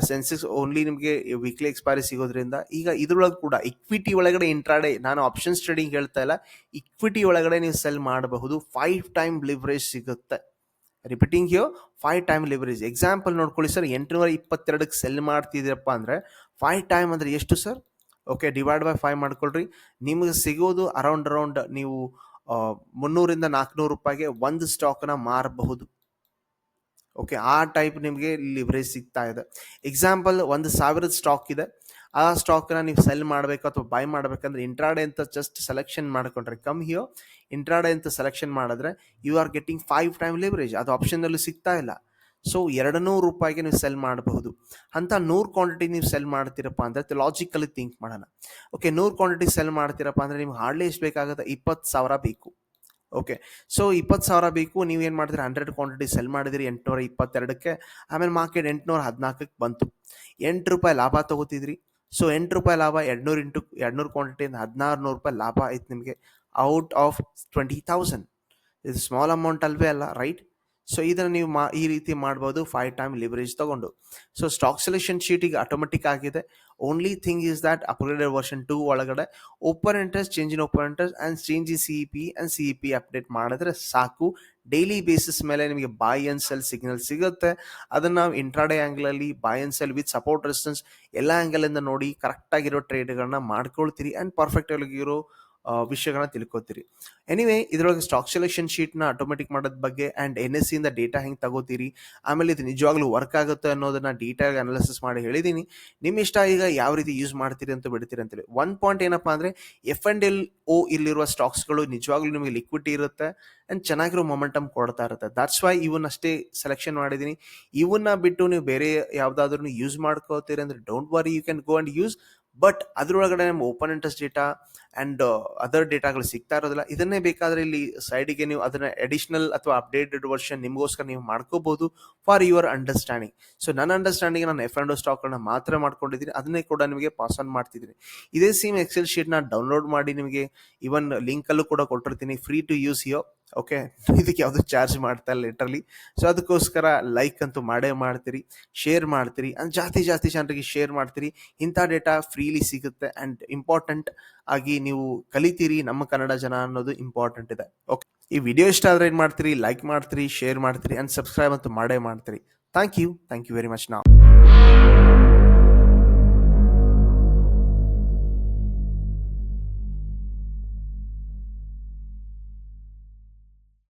Sensex only ನಿಮಗೆ ವೀಕ್ಲಿ ಎಕ್ಸ್ಪೈರಿ ಸಿಗೋದ್ರಿಂದ, ಈಗ ಇದ್ರೊಳಗೆ ಕೂಡ ಇಕ್ವಿಟಿ ಒಳಗಡೆ ಇಂಟ್ರಾಡೆ ನಾನು ಆಪ್ಷನ್ಸ್ ಟ್ರೇಡಿಂಗ್ ಹೇಳ್ತಾ ಇಲ್ಲ ಇಕ್ವಿಟಿ ಒಳಗಡೆ ನೀವು ಸೆಲ್ ಮಾಡಬಹುದು. ಫೈವ್ ಟೈಮ್ ಲಿವರೇಜ್ ಸಿಗುತ್ತೆ. ರಿಪೀಟಿಂಗ್ ಯೋ ಫೈವ್ ಟೈಮ್ ಲಿವರೇಜ್ ಎಕ್ಸಾಂಪಲ್ ನೋಡ್ಕೊಳ್ಳಿ ಸರ್ ಎಂಟುನೂರ ಇಪ್ಪತ್ತೆರಡಕ್ಕೆ ಸೆಲ್ ಮಾಡ್ತಿದ್ದೀರಪ್ಪ ಅಂದರೆ ಫೈವ್ ಟೈಮ್ ಅಂದರೆ ಎಷ್ಟು sir okay divide by five ಮಾಡ್ಕೊಳ್ರಿ. ನಿಮಗೆ ಸಿಗೋದು ಅರೌಂಡ್ ಅರೌಂಡ್ ನೀವು ಮುನ್ನೂರಿಂದ ನಾಲ್ಕುನೂರು ರೂಪಾಯಿಗೆ ಒಂದು ಸ್ಟಾಕ್ನ ಮಾರಬಹುದು. ಓಕೆ ಆ ಟೈಪ್ ನಿಮಗೆ ಲಿವರೇಜ್ ಸಿಗ್ತಾ ಇದೆ. ಎಕ್ಸಾಂಪಲ್ ಒಂದು ಸಾವಿರದ ಸ್ಟಾಕ್ ಇದೆ. ಆ ಸ್ಟಾಕ್ನ ನೀವು ಸೆಲ್ ಮಾಡಬೇಕು ಅಥವಾ ಬೈ ಮಾಡಬೇಕಂದ್ರೆ ಇಂಟ್ರಾಡೆ ಅಂತ ಜಸ್ಟ್ ಸೆಲೆಕ್ಷನ್ ಮಾಡ್ಕೊಂಡ್ರೆ ಕಮ್ ಹಿಯೋ ಇಂಟ್ರಾಡೆ ಅಂತ ಸೆಲೆಕ್ಷನ್ ಮಾಡಿದ್ರೆ you are getting five time leverage ಅದು ಆಪ್ಷನ್ನಲ್ಲೂ ಸಿಗ್ತಾ ಇಲ್ಲ. ಸೊ ಎರಡು ನೂರು ರೂಪಾಯಿಗೆ ನೀವು ಸೆಲ್ ಮಾಡಬಹುದು. ಅಂತ ನೂರು ಕ್ವಾಂಟಿಟಿ ನೀವು ಸೆಲ್ ಮಾಡ್ತೀರಪ್ಪ ಅಂದರೆ ಲಾಜಿಕಲಿ ಥಿಂಕ್ ಮಾಡೋಣ. ಓಕೆ ನೂರು ಕ್ವಾಂಟಿಟಿ ಸೆಲ್ ಮಾಡ್ತೀರಪ್ಪ ಅಂದರೆ ನಿಮ್ಗೆ ಹಾರ್ಡ್ಲಿ ಎಷ್ಟು ಬೇಕಾಗುತ್ತೆ? ಇಪ್ಪತ್ತು ಸಾವಿರ ಬೇಕು. ಓಕೆ ಸೊ ಇಪ್ಪತ್ತು ಸಾವಿರ ಬೇಕು. ನೀವು ಏನು ಮಾಡಿದ್ರಿ? ಹಂಡ್ರೆಡ್ ಕ್ವಾಂಟಿಟಿ ಸೆಲ್ ಮಾಡಿದಿರಿ. ಎಂಟುನೂರ ಇಪ್ಪತ್ತೆರಡಕ್ಕೆ. ಆಮೇಲೆ ಮಾರ್ಕೆಟ್ ಎಂಟುನೂರ ಹದಿನಾಲ್ಕಕ್ಕೆ ಬಂತು. ಎಂಟು ರೂಪಾಯಿ ಲಾಭ ತಗೋತಿದ್ರಿ. ಸೊ ಎಂಟು ರೂಪಾಯಿ ಲಾಭ ಎರಡ್ನೂರು ಇಂಟು ಎರಡ್ನೂರು ಕ್ವಾಂಟಿಟಿಯಿಂದ ಹದಿನಾರು ನೂರು ರೂಪಾಯಿ ಲಾಭ ಆಯ್ತು ನಿಮಗೆ. ಔಟ್ ಆಫ್ ಟ್ವೆಂಟಿ ತೌಸಂಡ್ ಇದು ಸ್ಮಾಲ್ ಅಮೌಂಟ್ ಅಲ್ವೇ ಅಲ್ಲ ರೈಟ್ ಸೊ ಇದನ್ನು ನೀವು ಮಾ ಈ ರೀತಿ ಮಾಡ್ಬೋದು. ಫೈವ್ ಟೈಮ್ ಲಿವರೇಜ್ ತಗೊಂಡು. ಸೊ ಸ್ಟಾಕ್ ಸೆಲೆಕ್ಷನ್ ಶೀಟ್ ಈಗ ಆಟೋಮೆಟಿಕ್ ಆಗಿದೆ. Only thing is that upgraded version two ಒಳಗಡೆ open interest change in open interest and change in C P and C P update ಮಾಡಿದ್ರೆ ಸಾಕು. ಡೈಲಿ ಬೇಸಿಸ್ ಮೇಲೆ ನಿಮಗೆ ಬಾಯ್ and cell signal ಸಿಗುತ್ತೆ. ಅದನ್ನು ನಾವು intraday ಆ್ಯಂಗಲಲ್ಲಿ buy and sell with support resistance ಎಲ್ಲ ಆ್ಯಂಗಲಿಂದ ನೋಡಿ ಕರೆಕ್ಟಾಗಿರೋ ಟ್ರೇಡ್ಗಳನ್ನ ಮಾಡ್ಕೊಳ್ತೀರಿ. ಆ್ಯಂಡ್ ಪರ್ಫೆಕ್ಟ್ ಆಗಿರೋ ವಿಷಯಗಳನ್ನ ತಿಳ್ಕೊತೀರಿ. ಎನಿವೇ ಇದರೊಳಗೆ ಸ್ಟಾಕ್ ಸೆಲೆಕ್ಷನ್ ಶೀಟ್ನ ಆಟೋಮೆಟಿಕ್ ಮಾಡೋದ್ ಬಗ್ಗೆ ಆ್ಯಂಡ್ ಎನ್ ಎಸ್ ಸಿಯಿಂದ ಡೇಟಾ ಹೆಂಗೆ ತಗೋತೀರಿ, ಆಮೇಲೆ ಇದು ನಿಜವಾಗ್ಲೂ ವರ್ಕ್ ಆಗುತ್ತೆ ಅನ್ನೋದನ್ನ ಡೀಟೇಲ್ ಅನಾಲಿಸಿಸ್ ಮಾಡಿ ಹೇಳಿದ್ದೀನಿ ನಿಮ್ಮ ಇಷ್ಟ ಈಗ ಯಾವ ರೀತಿ ಯೂಸ್ ಮಾಡ್ತೀರಿ ಅಂತ ಬಿಡ್ತೀರಿ ಅಂತೇಳಿ ಒನ್ ಪಾಯಿಂಟ್ ಏನಪ್ಪಾ ಅಂದರೆ ಎಫ್ ಆ್ಯಂಡ್ ಎಲ್ ಓ ಇಲ್ಲಿರುವ ಸ್ಟಾಕ್ಸ್ಗಳು ನಿಜವಾಗ್ಲೂ ನಿಮಗೆ ಲಿಕ್ವಿಡಿಟಿ ಇರುತ್ತೆ ಆ್ಯಂಡ್ ಚೆನ್ನಾಗಿರೋ ಮೊಮೆಂಟಮ್ ಕೊಡ್ತಾ ಇರುತ್ತೆ. ದಟ್ಸ್ ವೈ ಇವನ್ನಷ್ಟೇ ಸೆಲೆಕ್ಷನ್ ಮಾಡಿದ್ದೀನಿ ಇವನ್ನ ಬಿಟ್ಟು ನೀವು ಬೇರೆ ಯಾವುದಾದ್ರೂ ಯೂಸ್ ಮಾಡ್ಕೋತೀರಿ ಅಂದರೆ don't worry you can go and use but ಅದರೊಳಗಡೆ ನಮ್ಮ open interest data and other ಡೇಟಾಗಳು ಸಿಗ್ತಾ ಇರೋದಿಲ್ಲ. ಇದನ್ನೇ ಬೇಕಾದರೆ ಇಲ್ಲಿ ಸೈಡಿಗೆ ನೀವು ಅದನ್ನ ಅಡಿಷನಲ್ ಅಥವಾ ಅಪ್ಡೇಟೆಡ್ ವರ್ಷನ್ ನಿಮಗೋಸ್ಕರ ನೀವು ಮಾಡ್ಕೋಬಹುದು ಫಾರ್ ಯುವರ್ ಅಂಡರ್ಸ್ಟ್ಯಾಂಡಿಂಗ್ ಸೊ ನನ್ನ ಅಂಡರ್ಸ್ಟ್ಯಾಂಡಿಂಗ್ ನಾನು ಎಫ್ ಅಂಡ್ ಸ್ಟಾಕ್ಗಳನ್ನ ಮಾತ್ರ ಮಾಡ್ಕೊಂಡಿದ್ದೀನಿ. ಅದನ್ನೇ ಕೂಡ ನಿಮಗೆ ಪಾಸ್ ಆನ್ ಮಾಡ್ತಿದ್ದೀನಿ. ಇದೇ ಸೇಮ್ ಎಕ್ಸೆಲ್ ಶೀಟ್ನ ಡೌನ್ಲೋಡ್ ಮಾಡಿ ನಿಮಗೆ ಇವನ್ ಲಿಂಕಲ್ಲೂ ಕೂಡ ಕೊಟ್ಟಿರ್ತೀನಿ. ಫ್ರೀ ಟು ಯೂಸ್ ಯೋ ಓಕೆ ಇದಕ್ಕೆ ಯಾವುದು ಚಾರ್ಜ್ ಮಾಡ್ತಾ ಇಲ್ಲ ಲಿಟ್ರಲಿ ಸೊ ಅದಕ್ಕೋಸ್ಕರ ಲೈಕ್ ಅಂತೂ ಮಾಡೇ ಮಾಡ್ತೀರಿ ಶೇರ್ ಮಾಡ್ತೀರಿ ಅಂಡ್ ಜಾಸ್ತಿ ಜಾಸ್ತಿ ಜನರಿಗೆ ಶೇರ್ ಮಾಡ್ತೀರಿ. ಇಂಥ ಡೇಟಾ ಫ್ರೀಲಿ ಸಿಗುತ್ತೆ ಆ್ಯಂಡ್ ಇಂಪಾರ್ಟೆಂಟ್ ಆಗಿ ನೀವು ಕಲಿತೀರಿ ನಮ್ಮ ಕನ್ನಡ ಜನ ಅನ್ನೋದು ಇಂಪಾರ್ಟೆಂಟ್ ಇದೆ. ಓಕೆ ಈ ವಿಡಿಯೋ ಇಷ್ಟ ಆದರೆ ಏನು ಮಾಡ್ತೀರಿ? ಲೈಕ್ ಮಾಡ್ತೀರಿ ಶೇರ್ ಮಾಡ್ತೀರಿ ಆ್ಯಂಡ್ ಸಬ್ಸ್ಕ್ರೈಬ್ ಅಂತೂ ಮಾಡೇ ಮಾಡ್ತೀರಿ. Thank you thank you very much ನಾವು